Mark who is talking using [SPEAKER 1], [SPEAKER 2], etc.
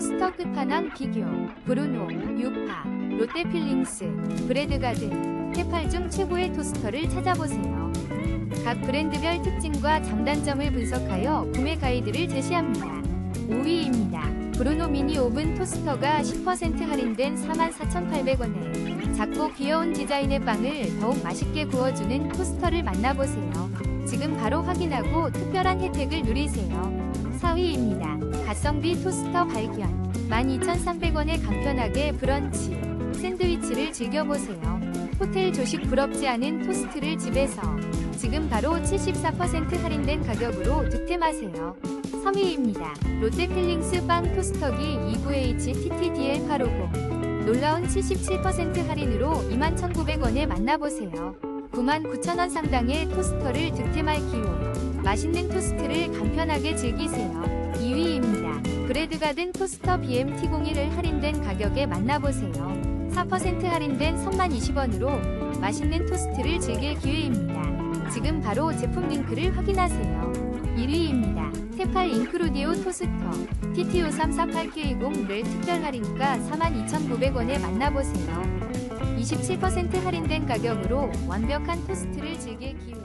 [SPEAKER 1] 토스터 끝판왕 비교, 브루노, 유파, 롯데필링스, 브레드가든, 테팔 중 최고의 토스터를 찾아보세요. 각 브랜드별 특징과 장단점을 분석하여 구매 가이드를 제시합니다. 5위입니다. 브루노 미니 오븐 토스터가 10% 할인된 44,800원에 작고 귀여운 디자인의 빵을 더욱 맛있게 구워주는 토스터를 만나보세요. 지금 바로 확인하고 특별한 혜택을 누리세요. 4위입니다. 가성비 토스터 발견. 12,300원에 간편하게 브런치, 샌드위치를 즐겨보세요. 호텔 조식 부럽지 않은 토스트를 집에서 지금 바로 74% 할인된 가격으로 득템하세요. 3위입니다. 롯데필링스 빵 토스터기 29H-TTDL850 놀라운 77% 할인으로 21,900원에 만나보세요. 99,000원 상당의 토스터를 득템할 기회. 맛있는 토스트를 간편하게 즐기세요. 2위입니다. 브레드가든 토스터 BMT01을 할인된 가격에 만나보세요. 4% 할인된 3만20원으로 맛있는 토스트를 즐길 기회입니다. 지금 바로 제품 링크를 확인하세요. 1위입니다. 테팔 인크루디오 토스터 TT53480를 특별 할인가 42,900원에 만나보세요. 27% 할인된 가격으로 완벽한 토스트를 즐길 기회.